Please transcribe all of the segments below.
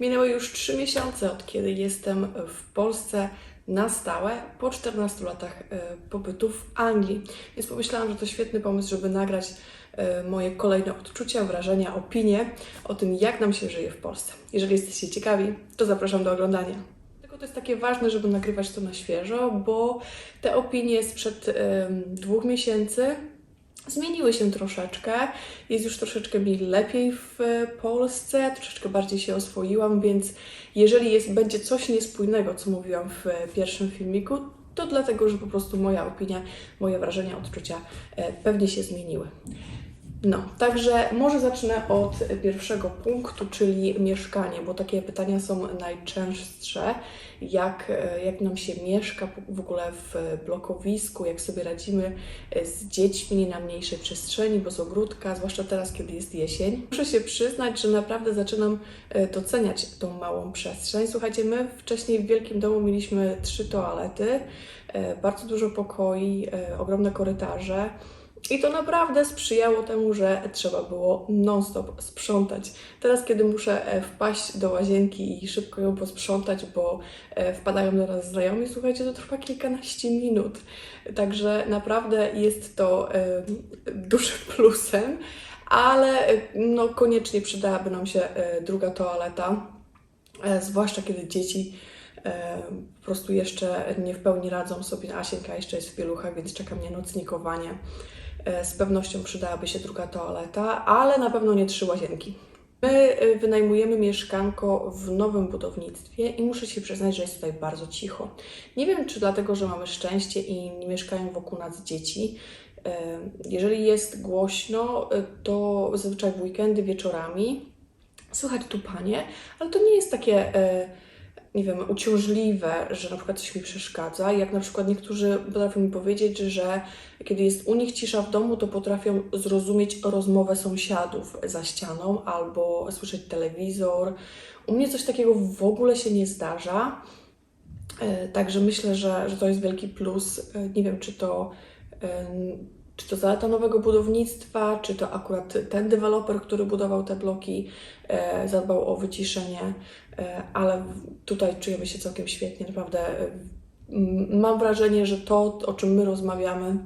Minęły już 3 miesiące od kiedy jestem w Polsce na stałe po 14 latach e, pobytu w Anglii. Więc pomyślałam, że to świetny pomysł, żeby nagrać e, moje kolejne odczucia, wrażenia, opinie o tym, jak nam się żyje w Polsce. Jeżeli jesteście ciekawi, to zapraszam do oglądania. Dlatego to jest takie ważne, żeby nagrywać to na świeżo, bo te opinie sprzed em, dwóch miesięcy zmieniły się troszeczkę. Jest już troszeczkę mi lepiej w e, Polsce, troszeczkę bardziej się oswoiłam, więc jeżeli jest, będzie coś niespójnego, co mówiłam w e, pierwszym filmiku, to dlatego, że po prostu moja opinia, moje wrażenia, odczucia e, pewnie się zmieniły. No, także może zacznę od pierwszego punktu, czyli mieszkanie, bo takie pytania są najczęstsze. Jak, e, jak nam się mieszka w ogóle w blokowisku, jak sobie radzimy e, z dziećmi na mniejszej przestrzeni, bez ogródka, zwłaszcza teraz, kiedy jest jesień. Muszę się przyznać, że naprawdę zaczynam e, doceniać tą małą przestrzeń. Słuchajcie, my wcześniej w wielkim domu mieliśmy trzy toalety, bardzo dużo pokoi, ogromne korytarze. I to naprawdę sprzyjało temu, że trzeba było non-stop sprzątać. Teraz, kiedy muszę e, wpaść do łazienki i szybko ją posprzątać, bo e, wpadają do nas znajomi, słuchajcie, to trwa kilkanaście minut. Także naprawdę jest to dużym plusem, ale e, no, koniecznie przydałaby nam się druga toaleta, zwłaszcza kiedy dzieci po prostu jeszcze nie w pełni radzą sobie. Asienka jeszcze jest w pieluchach, więc czeka mnie nocnikowanie. E, Z pewnością przydałaby się druga toaleta, ale na pewno nie trzy łazienki. My e, wynajmujemy mieszkanko w nowym budownictwie i muszę się przyznać, że jest tutaj bardzo cicho. Nie wiem, czy dlatego, że mamy szczęście i nie mieszkają wokół nas dzieci. E, Jeżeli jest głośno, to zazwyczaj w weekendy wieczorami słychać tupanie, ale to nie jest takie, nie wiem, uciążliwe, że na przykład coś mi przeszkadza. Jak na przykład niektórzy potrafią mi powiedzieć, że kiedy jest u nich cisza w domu, to potrafią zrozumieć rozmowę sąsiadów za ścianą albo słyszeć telewizor. U mnie coś takiego w ogóle się nie zdarza. E, Także myślę, że, że to jest wielki plus. E, Nie wiem, czy to, em, czy to zaleta nowego budownictwa, czy to akurat ten deweloper, który budował te bloki, e, zadbał o wyciszenie, e, ale w- tutaj czujemy się całkiem świetnie. Naprawdę e, mam wrażenie, że to, o czym my rozmawiamy,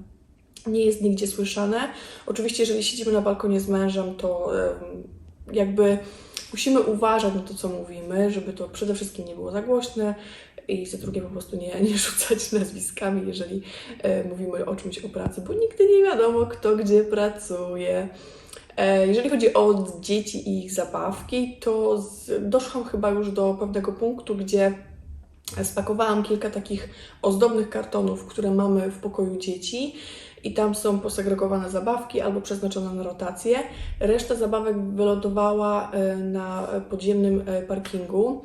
nie jest nigdzie słyszane. Oczywiście, jeżeli siedzimy na balkonie z mężem, to jakby musimy uważać na to, co mówimy, żeby to przede wszystkim nie było za głośne i za drugie po prostu nie, nie rzucać nazwiskami, jeżeli e, mówimy o czymś o pracy, bo nigdy nie wiadomo, kto gdzie pracuje. E, Jeżeli chodzi o dzieci i ich zabawki, to doszłam chyba już do pewnego punktu, gdzie spakowałam kilka takich ozdobnych kartonów, które mamy w pokoju dzieci i tam są posegregowane zabawki albo przeznaczone na rotację. Reszta zabawek wylądowała e, na podziemnym e, parkingu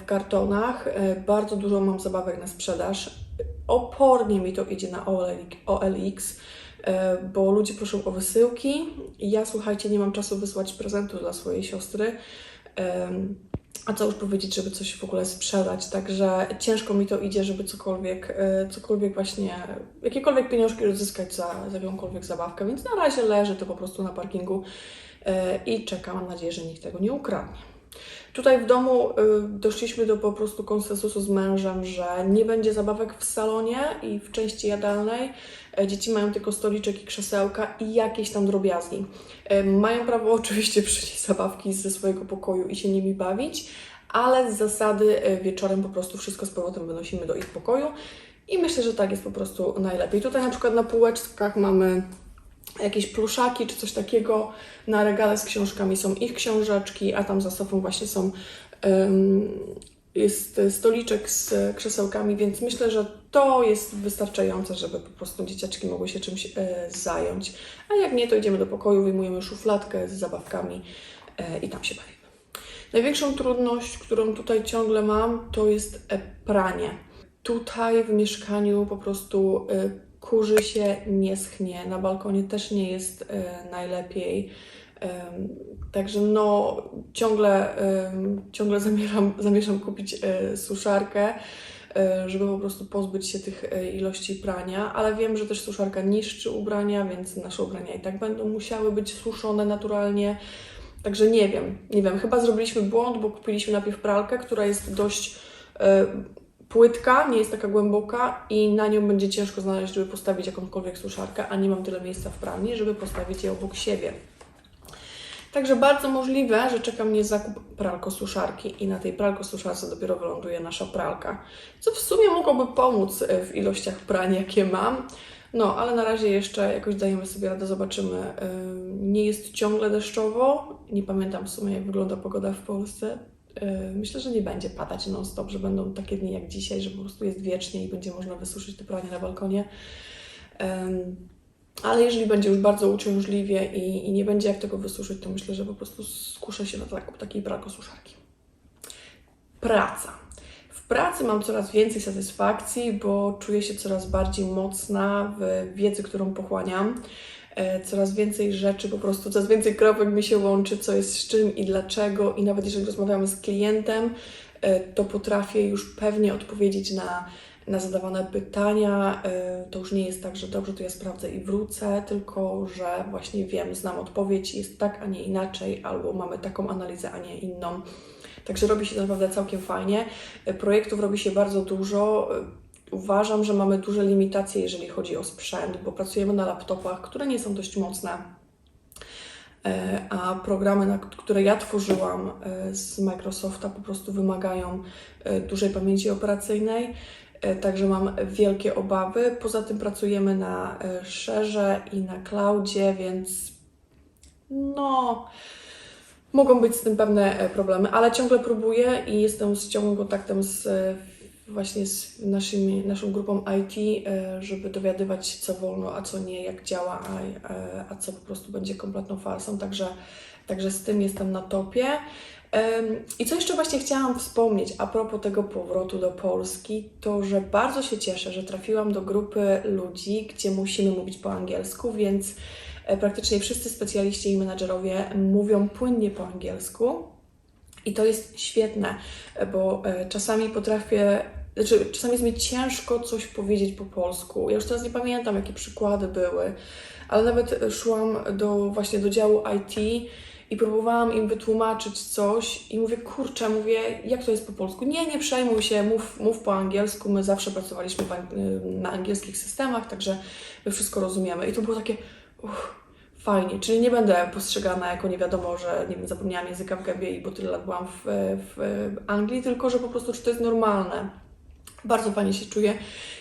w kartonach. Bardzo dużo mam zabawek na sprzedaż. Opornie mi to idzie na OLX, bo ludzie proszą o wysyłki. Ja słuchajcie, nie mam czasu wysłać prezentu dla swojej siostry. Em, a co już powiedzieć, żeby coś w ogóle sprzedać, także ciężko mi to idzie, żeby cokolwiek, e, cokolwiek właśnie, jakiekolwiek pieniążki odzyskać za, za jakąkolwiek zabawkę, więc na razie leży to po prostu na parkingu e, i czekam, mam nadzieję, że nikt tego nie ukradnie. Tutaj w domu y, doszliśmy do po prostu konsensusu z mężem, że nie będzie zabawek w salonie i w części jadalnej. E, Dzieci mają tylko stoliczek i krzesełka i jakieś tam drobiazgi. E, Mają prawo oczywiście przynieść zabawki ze swojego pokoju i się nimi bawić, ale z zasady e, wieczorem po prostu wszystko z powrotem wynosimy do ich pokoju i myślę, że tak jest po prostu najlepiej. Tutaj na przykład na półeczkach mamy jakieś pluszaki czy coś takiego. Na regale z książkami są ich książeczki, a tam za sofą właśnie są em, jest stoliczek z krzesełkami, więc myślę, że to jest wystarczające, żeby po prostu dzieciaczki mogły się czymś e, zająć. A jak nie, to idziemy do pokoju, wyjmujemy szufladkę z zabawkami e, i tam się bawimy. Największą trudność, którą tutaj ciągle mam, to jest e, pranie. Tutaj w mieszkaniu po prostu e, kurzy się, nie schnie. Na balkonie też nie jest e, najlepiej. Także no, ciągle, ciągle zamierzam, zamierzam kupić e, suszarkę, e, żeby po prostu pozbyć się tych e, ilości prania, ale wiem, że też suszarka niszczy ubrania, więc nasze ubrania i tak będą musiały być suszone naturalnie. Także nie wiem, nie wiem, chyba zrobiliśmy błąd, bo kupiliśmy najpierw pralkę, która jest dość e, płytka, nie jest taka głęboka i na nią będzie ciężko znaleźć, żeby postawić jakąkolwiek suszarkę, a nie mam tyle miejsca w pralni, żeby postawić je obok siebie. Także bardzo możliwe, że czeka mnie zakup pralko-suszarki i na tej pralko-suszarce dopiero wyląduje nasza pralka. Co w sumie mogłoby pomóc e, w ilościach prań, jakie mam. No, ale na razie jeszcze jakoś dajemy sobie radę, zobaczymy. E, Nie jest ciągle deszczowo. Nie pamiętam w sumie, jak wygląda pogoda w Polsce. E, Myślę, że nie będzie padać non-stop, że będą takie dni jak dzisiaj, że po prostu jest wiecznie i będzie można wysuszyć te pranie na balkonie. Ale jeżeli będzie już bardzo uciążliwie i, nie będzie jak tego wysuszyć, to myślę, że po prostu skuszę się na zakup takiej pralko-suszarki. Praca. W pracy mam coraz więcej satysfakcji, bo czuję się coraz bardziej mocna w wiedzy, którą pochłaniam. E, Coraz więcej rzeczy, po prostu coraz więcej kropek mi się łączy, co jest z czym i dlaczego. I nawet jeżeli rozmawiamy z klientem, e, to potrafię już pewnie odpowiedzieć na, na zadawane pytania. E, To już nie jest tak, że dobrze, to ja sprawdzę i wrócę, tylko że właśnie wiem, znam odpowiedź, jest tak, a nie inaczej, albo mamy taką analizę, a nie inną. Także robi się to naprawdę całkiem fajnie. Projektów robi się bardzo dużo. Uważam, że mamy duże limitacje, jeżeli chodzi o sprzęt, bo pracujemy na laptopach, które nie są dość mocne. E, A programy, które ja tworzyłam e, z Microsofta, po prostu wymagają e, dużej pamięci operacyjnej. Także mam wielkie obawy. Poza tym pracujemy na e, Shareze i na cloudzie, więc no, mogą być z tym pewne problemy, ale ciągle próbuję i jestem z ciągłym kontaktem z właśnie z naszymi, naszą grupą IT, e, żeby dowiadywać się, co wolno, a co nie, jak działa, a, e, a co po prostu będzie kompletną farsą. Także, także z tym jestem na topie. I co jeszcze właśnie chciałam wspomnieć a propos tego powrotu do Polski, to że bardzo się cieszę, że trafiłam do grupy ludzi, gdzie musimy mówić po angielsku, więc e, praktycznie wszyscy specjaliści i menadżerowie mówią płynnie po angielsku. I to jest świetne, bo e, czasami potrafię, znaczy czasami jest mi ciężko coś powiedzieć po polsku. Ja już teraz nie pamiętam, jakie przykłady były, ale nawet szłam do właśnie do działu IT i próbowałam im wytłumaczyć coś i mówię, kurczę, mówię, jak to jest po polsku? Nie, nie przejmuj się, mów, mów po angielsku, my zawsze pracowaliśmy na angielskich systemach, także my wszystko rozumiemy. I to było takie, uff, Fajnie, czyli nie będę postrzegana jako nie wiadomo, że nie wiem, zapomniałam języka w gębie i bo tyle lat byłam w, w Anglii, tylko że po prostu czy to jest normalne. Bardzo fajnie się czuję.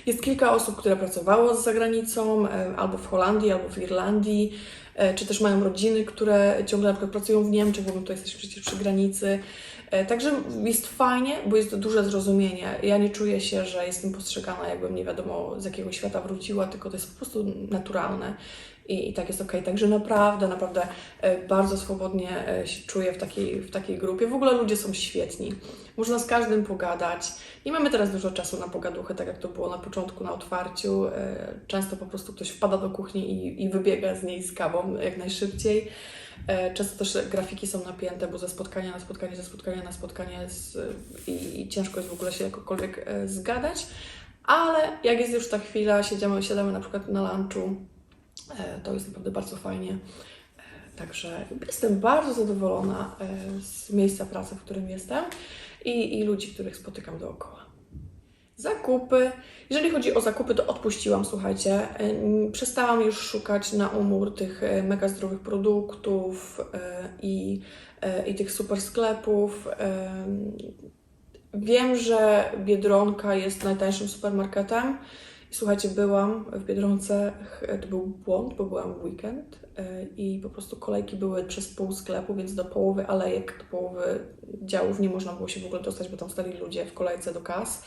Jest kilka osób, które pracowało za granicą, e, albo w Holandii, albo w Irlandii, e, czy też mają rodziny, które ciągle na przykład pracują w Niemczech, bo my tutaj jesteśmy przecież przy granicy. E, Także jest fajnie, bo jest duże zrozumienie. Ja nie czuję się, że jestem postrzegana, jakbym nie wiadomo z jakiego świata wróciła, tylko to jest po prostu naturalne i, i tak jest okej. Także naprawdę, naprawdę e, bardzo swobodnie e, się czuję w takiej, w takiej grupie. W ogóle ludzie są świetni. Można z każdym pogadać. Nie mamy teraz dużo czasu na pogaduchy, tak jak to było na początku, na otwarciu. E, Często po prostu ktoś wpada do kuchni i, i wybiega z niej z kawą jak najszybciej. Często też grafiki są napięte, bo ze spotkania na spotkanie, ze spotkania na spotkanie z, i, i ciężko jest w ogóle się jakokolwiek zgadać. Ale jak jest już ta chwila, siedzimy, siadamy na przykład na lunchu, to jest naprawdę bardzo fajnie. E, Także jestem bardzo zadowolona e, z miejsca pracy, w którym jestem i, i ludzi, których spotykam dookoła. Zakupy. Jeżeli chodzi o zakupy, to odpuściłam, słuchajcie. Przestałam już szukać na umór tych e, mega zdrowych produktów e, i, e, i tych super sklepów. Wiem, że Biedronka jest najtańszym supermarketem. Słuchajcie, byłam w Biedronce, to był błąd, bo byłam w weekend e, i po prostu kolejki były przez pół sklepu, więc do połowy alejek, do połowy działów nie można było się w ogóle dostać, bo tam stali ludzie w kolejce do kas.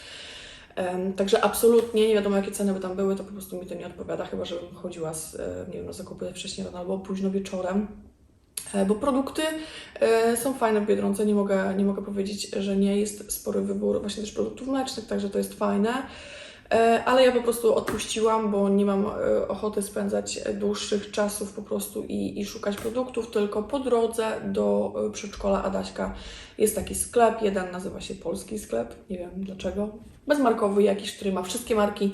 Także absolutnie nie wiadomo, jakie ceny by tam były, to po prostu mi to nie odpowiada, chyba żebym chodziła z, e, nie wiem, na zakupy wcześniej rano albo późno wieczorem. E, Bo produkty są fajne w Biedronce, nie mogę, nie mogę powiedzieć, że nie jest spory wybór właśnie też produktów mlecznych, także to jest fajne. E, Ale ja po prostu odpuściłam, bo nie mam e, ochoty spędzać dłuższych czasów po prostu i, i szukać produktów, tylko po drodze do e, przedszkola Adaśka. Jest taki sklep, jeden nazywa się Polski Sklep, nie wiem dlaczego, bezmarkowy jakiś, który ma wszystkie marki.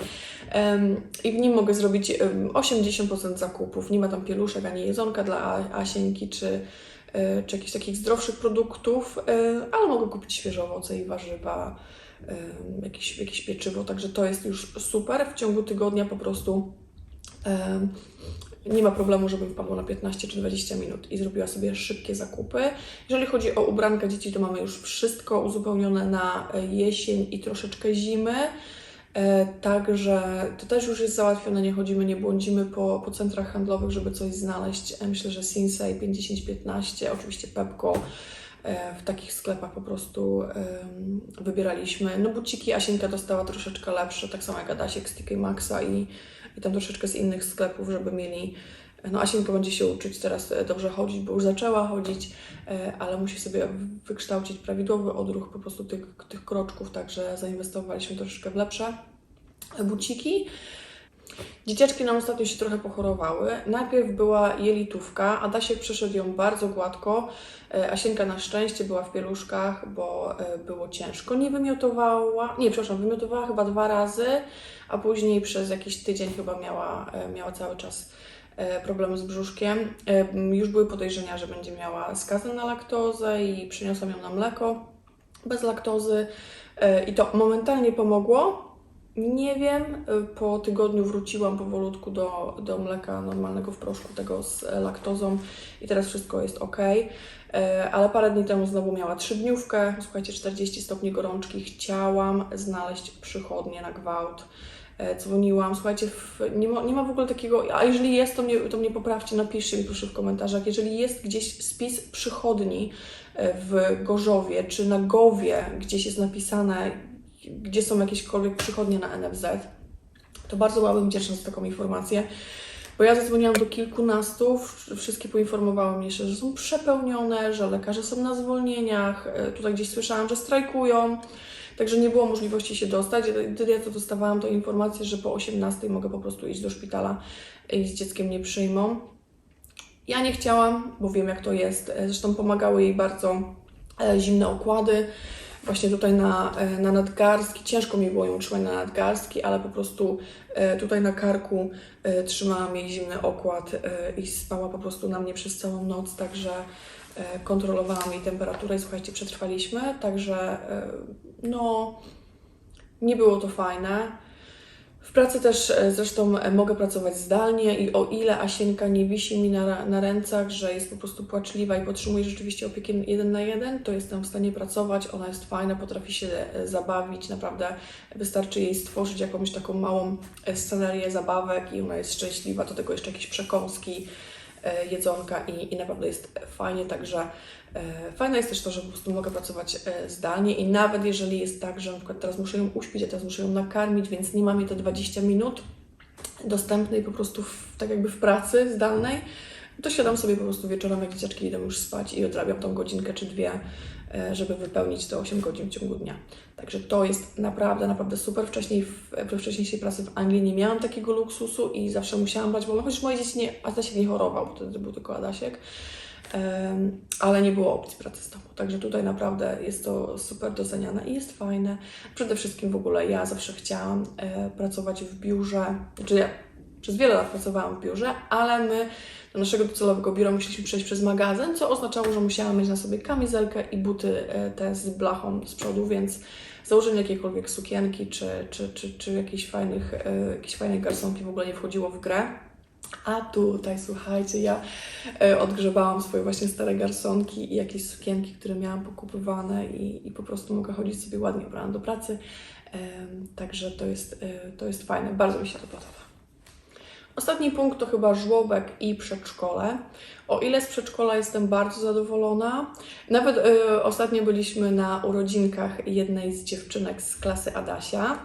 I w nim mogę zrobić em, 80% zakupów. Nie ma tam pieluszek ani jedzonka dla Asieńki czy, czy jakichś takich zdrowszych produktów, ale mogę kupić świeże owoce i warzywa, jakieś, jakieś pieczywo, także to jest już super. W ciągu tygodnia po prostu nie ma problemu, żebym wpadła na 15 czy 20 minut i zrobiła sobie szybkie zakupy. Jeżeli chodzi o ubranka dzieci, to mamy już wszystko uzupełnione na e, jesień i troszeczkę zimy. E, Także to też już jest załatwione, nie chodzimy, nie błądzimy po, po centrach handlowych, żeby coś znaleźć. E, Myślę, że Sinsei 5015, oczywiście Pepco, w takich sklepach po prostu wybieraliśmy. No buciki Asienka dostała troszeczkę lepsze, tak samo jak Adasiek z TK Maxa i, i tam troszeczkę z innych sklepów, żeby mieli no Asienka będzie się uczyć teraz e, dobrze chodzić, bo już zaczęła chodzić, e, ale musi sobie wykształcić prawidłowy odruch po prostu tych, tych kroczków, także zainwestowaliśmy troszeczkę w lepsze buciki. Dzieciaczki nam ostatnio się trochę pochorowały. Najpierw była jelitówka, Adasiek przeszedł ją bardzo gładko. E, Asienka na szczęście była w pieluszkach, bo e, było ciężko. Nie wymiotowała, nie, przepraszam, wymiotowała chyba dwa razy, a później przez jakiś tydzień chyba miała, e, miała cały czas problemy z brzuszkiem. Już były podejrzenia, że będzie miała skazę na laktozę i przyniosłam ją na mleko bez laktozy i to momentalnie pomogło. Nie wiem, po tygodniu wróciłam powolutku do, do mleka normalnego w proszku, tego z e, laktozą i teraz wszystko jest ok. E, Ale parę dni temu znowu miała trzydniówkę, słuchajcie, 40 stopni gorączki. Chciałam znaleźć przychodnię na gwałt. E, Dzwoniłam, słuchajcie, nie, ma, nie ma w ogóle takiego, a jeżeli jest, to mnie, to mnie poprawcie, napiszcie mi proszę w komentarzach. Jeżeli jest gdzieś spis przychodni w Gorzowie czy na Gowie, gdzieś jest napisane, gdzie są jakiekolwiek przychodnie na NFZ, to bardzo byłabym wdzięczna za taką informację. Bo ja zadzwoniłam do kilkunastu, wszystkie poinformowały mnie, że są przepełnione, że lekarze są na zwolnieniach, e, tutaj gdzieś słyszałam, że strajkują, także nie było możliwości się dostać. Gdy ja to dostawałam, to informację, że po 18 mogę po prostu iść do szpitala i z dzieckiem nie przyjmą. Ja nie chciałam, bo wiem jak to jest. E, Zresztą pomagały jej bardzo e, zimne okłady. Właśnie tutaj na, e, na nadgarstki, ciężko mi było ją trzymać na nadgarstki, ale po prostu e, tutaj na karku e, trzymałam jej zimny okład i spała po prostu na mnie przez całą noc, także kontrolowałam jej temperaturę i słuchajcie, przetrwaliśmy, także no nie było to fajne. W pracy też e, zresztą e, mogę pracować zdalnie i o ile Asienka nie wisi mi na, na rękach, że jest po prostu płaczliwa i potrzebuje rzeczywiście opieki jeden na jeden, to jestem w stanie pracować. Ona jest fajna, potrafi się e, zabawić, naprawdę wystarczy jej stworzyć jakąś taką małą scenerię zabawek i ona jest szczęśliwa. Do tego jeszcze jakieś przekąski, jedzonka i, i naprawdę jest fajnie, także e, fajne jest też to, że po prostu mogę pracować e, zdalnie i nawet jeżeli jest tak, że na przykład teraz muszę ją uśpić, a teraz muszę ją nakarmić, więc nie mam jej te 20 minut dostępnej po prostu w, tak jakby w pracy zdalnej, to siadam sobie po prostu wieczorem, jak dzieciaczki idą już spać i odrabiam tą godzinkę czy dwie, e, żeby wypełnić te 8 godzin w ciągu dnia. Także to jest naprawdę, naprawdę super. Wcześniej w, wcześniejszej pracy w Anglii nie miałam takiego luksusu i zawsze musiałam brać wolno, chociaż moje dzieci nie, Adasiek nie chorował, bo wtedy był tylko Adasiek. Em, ale nie było opcji pracy z domu. Także tutaj naprawdę jest to super doceniane i jest fajne. Przede wszystkim w ogóle ja zawsze chciałam e, pracować w biurze, czy ja przez wiele lat pracowałam w biurze, ale my do naszego docelowego biura musieliśmy przejść przez magazyn, co oznaczało, że musiałam mieć na sobie kamizelkę i buty e, te z blachą z przodu, więc założenie jakiejkolwiek sukienki czy, czy, czy, czy jakichś fajnych, e, jakiejś fajnej garsonki w ogóle nie wchodziło w grę. A tutaj, słuchajcie, ja e, odgrzebałam swoje właśnie stare garsonki i jakieś sukienki, które miałam pokupywane i, i po prostu mogę chodzić sobie ładnie ubrana do pracy. Także to jest, to jest fajne, bardzo mi się to podoba. Ostatni punkt to chyba żłobek i przedszkole. O ile z przedszkola jestem bardzo zadowolona. Nawet e, ostatnio byliśmy na urodzinkach jednej z dziewczynek z klasy Adasia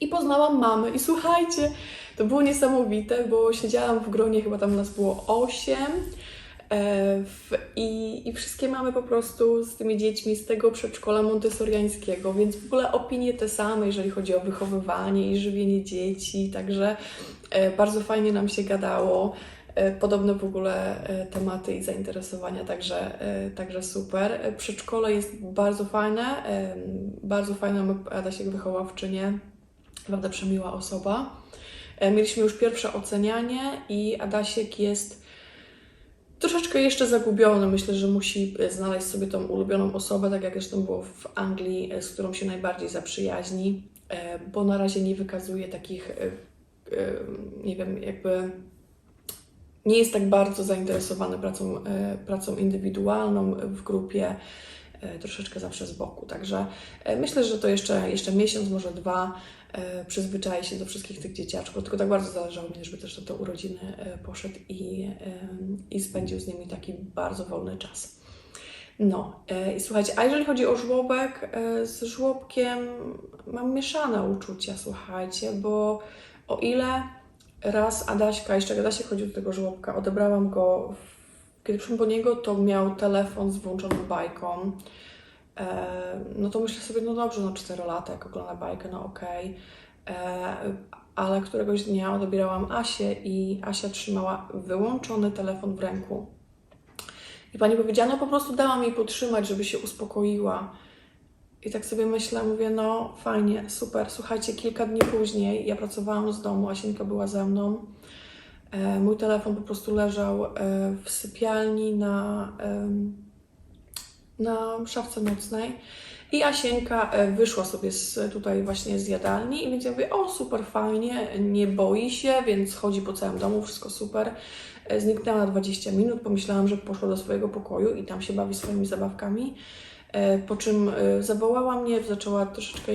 i poznałam mamy. I słuchajcie, to było niesamowite, bo siedziałam w gronie, chyba tam nas było 8. E, i, I wszystkie mamy po prostu z tymi dziećmi z tego przedszkola montessoriańskiego, więc w ogóle opinie te same, jeżeli chodzi o wychowywanie i żywienie dzieci, także e, bardzo fajnie nam się gadało. E, Podobne w ogóle tematy i zainteresowania, także, także super. Przedszkole jest bardzo fajne, bardzo fajna Adasiek wychowawczynię, naprawdę przemiła osoba. Mieliśmy już pierwsze ocenianie i Adasiek jest troszeczkę jeszcze zagubiony. Myślę, że musi e, znaleźć sobie tą ulubioną osobę, tak jak zresztą było w Anglii, e, z którą się najbardziej zaprzyjaźni, e, bo na razie nie wykazuje takich, nie wiem, jakby nie jest tak bardzo zainteresowany pracą, pracą indywidualną w grupie, troszeczkę zawsze z boku. Także e, myślę, że to jeszcze, jeszcze miesiąc, może dwa e, przyzwyczai się do wszystkich tych dzieciaczków. Tylko tak bardzo zależało mi, żeby też te urodziny e, poszedł i, e, i spędził z nimi taki bardzo wolny czas. No e, i słuchajcie, a jeżeli chodzi o żłobek, e, z żłobkiem mam mieszane uczucia, słuchajcie, bo o ile raz Adaśka, jeszcze Adasiek chodził do tego żłobka, odebrałam go, w- kiedy przyszłam po niego, to miał telefon z włączoną bajką. E, no to myślę sobie, no dobrze, no czterolatek ogląda bajkę, no okej. E, Ale któregoś dnia odebierałam Asię i Asia trzymała wyłączony telefon w ręku. I pani powiedziała, no po prostu dałam jej potrzymać, żeby się uspokoiła. I tak sobie myślę, mówię, no fajnie, super. Słuchajcie, kilka dni później ja pracowałam z domu, Asienka była ze mną. E, mój telefon po prostu leżał e, w sypialni na, na szafce nocnej. I Asienka e, wyszła sobie z, tutaj właśnie z jadalni i więc ja mówię, o super, fajnie, nie boi się, więc chodzi po całym domu, wszystko super. Zniknęła na 20 minut, pomyślałam, że poszła do swojego pokoju i tam się bawi swoimi zabawkami. Po czym zawołała mnie, zaczęła troszeczkę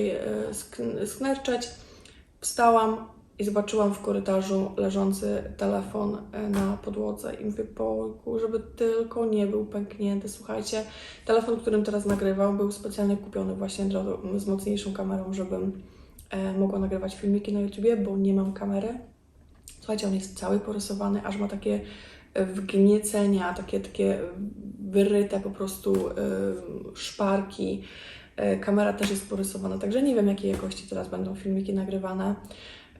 sk- sknerczeć. Wstałam i zobaczyłam w korytarzu leżący telefon e, na podłodze i mówię, Bogu, żeby tylko nie był pęknięty. Słuchajcie, telefon, którym teraz nagrywam, był specjalnie kupiony właśnie z mocniejszą kamerą, żebym e, mogła nagrywać filmiki na YouTubie, bo nie mam kamery. Słuchajcie, on jest cały porysowany, aż ma takie e, wgniecenia, takie, takie wyryte po prostu e, szparki. Kamera też jest porysowana, także nie wiem jakiej jakości teraz będą filmiki nagrywane.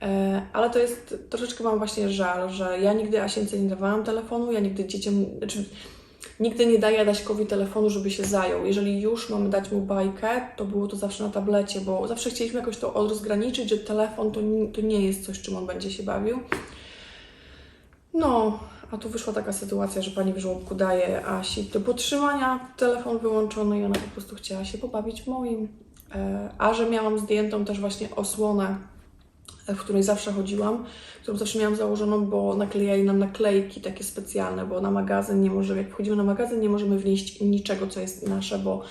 E, Ale to jest, troszeczkę mam właśnie żal, że ja nigdy Asience nie dawałam telefonu, ja nigdy dzieciom, znaczy nigdy nie daję Adaśkowi telefonu, żeby się zajął. Jeżeli już mamy dać mu bajkę, to było to zawsze na tablecie, bo zawsze chcieliśmy jakoś to rozgraniczyć, że telefon to, ni- to nie jest coś, czym on będzie się bawił. No, a tu wyszła taka sytuacja, że pani w żłobku daje Asi do podtrzymania telefon wyłączony i ona po prostu chciała się pobawić moim. E, A że miałam zdjętą też właśnie osłonę, w której zawsze chodziłam, którą zawsze miałam założoną, bo naklejali nam naklejki takie specjalne, bo na magazyn nie możemy, jak wchodzimy na magazyn, nie możemy wnieść niczego, co jest nasze, bo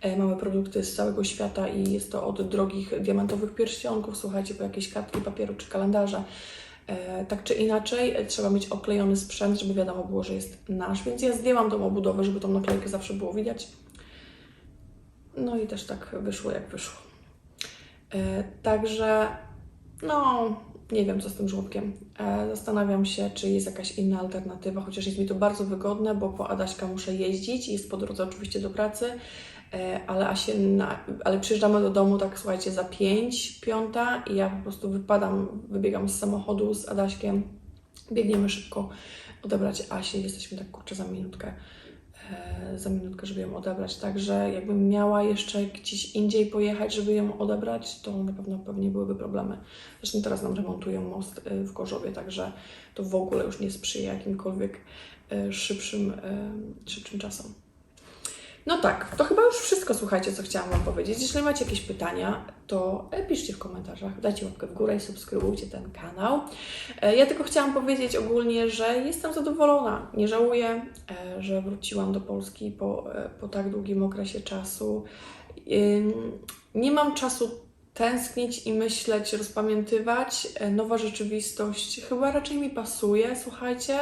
e, mamy produkty z całego świata i jest to od drogich diamentowych pierścionków, słuchajcie, po jakieś kartki papieru czy kalendarze. Tak czy inaczej, e, trzeba mieć oklejony sprzęt, żeby wiadomo było, że jest nasz, więc ja zdjęłam tą obudowę, żeby tą naklejkę zawsze było widać. No i też tak wyszło, jak wyszło. E, Także, no, nie wiem, co z tym żłobkiem. E, Zastanawiam się, czy jest jakaś inna alternatywa, chociaż jest mi to bardzo wygodne, bo po Adaśka muszę jeździć, jest po drodze oczywiście do pracy, e, ale, Asienna, ale przyjeżdżamy do domu tak, słuchajcie, za pięć, piąta i ja po prostu wypadam, wybiegam z samochodu z Adaśkiem, biegniemy szybko odebrać Asię, jesteśmy tak kurczę za minutkę za minutkę, żeby ją odebrać. Także jakbym miała jeszcze gdzieś indziej pojechać, żeby ją odebrać, to na pewno pewnie byłyby problemy. Zresztą teraz nam remontują most e, w Gorzowie, także to w ogóle już nie sprzyja jakimkolwiek e, szybszym, e, szybszym czasom. No tak, to chyba już wszystko, słuchajcie, co chciałam Wam powiedzieć. Jeśli macie jakieś pytania, to e, piszcie w komentarzach, dajcie łapkę w górę i subskrybujcie ten kanał. E, Ja tylko chciałam powiedzieć ogólnie, że jestem zadowolona. Nie żałuję, e, że wróciłam do Polski po, po tak długim okresie czasu. Nie mam czasu tęsknić i myśleć, rozpamiętywać. Nowa rzeczywistość chyba raczej mi pasuje, słuchajcie.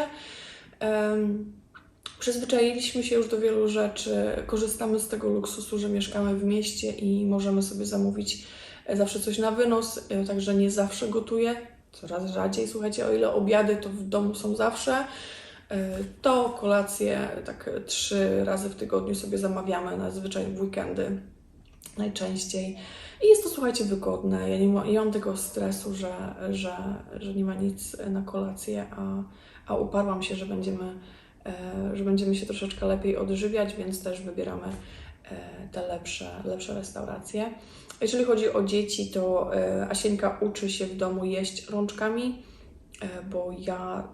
Przyzwyczailiśmy się już do wielu rzeczy, korzystamy z tego luksusu, że mieszkamy w mieście i możemy sobie zamówić e, zawsze coś na wynos, e, także nie zawsze gotuję, coraz rzadziej. Słuchajcie, o ile obiady to w domu są zawsze, e, to kolacje tak trzy razy w tygodniu sobie zamawiamy, zazwyczaj w weekendy najczęściej. I jest to, słuchajcie, wygodne. Ja nie, ma, nie mam tego stresu, że, że, że nie ma nic na kolację, a, a uparłam się, że będziemy, że będziemy się troszeczkę lepiej odżywiać, więc też wybieramy e, te lepsze, lepsze restauracje. Jeżeli chodzi o dzieci, to e, Asieńka uczy się w domu jeść rączkami, e, bo ja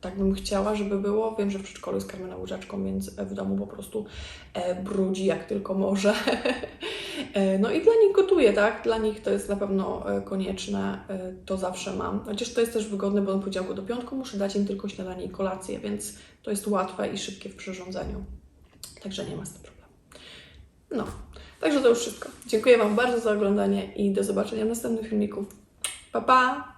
tak bym chciała, żeby było. Wiem, że w przedszkolu jest karmiona łyżeczką, więc w domu po prostu e, brudzi jak tylko może. E, no i dla nich gotuję, tak? Dla nich to jest na pewno e, konieczne, e, to zawsze mam. Chociaż to jest też wygodne, bo on poniedziałku do piątku muszę dać im tylko śniadanie i kolację, więc to jest łatwe i szybkie w przyrządzeniu. Także nie ma z tym problemu. No, także to już wszystko. Dziękuję Wam bardzo za oglądanie i do zobaczenia w następnym filmiku. Pa, pa!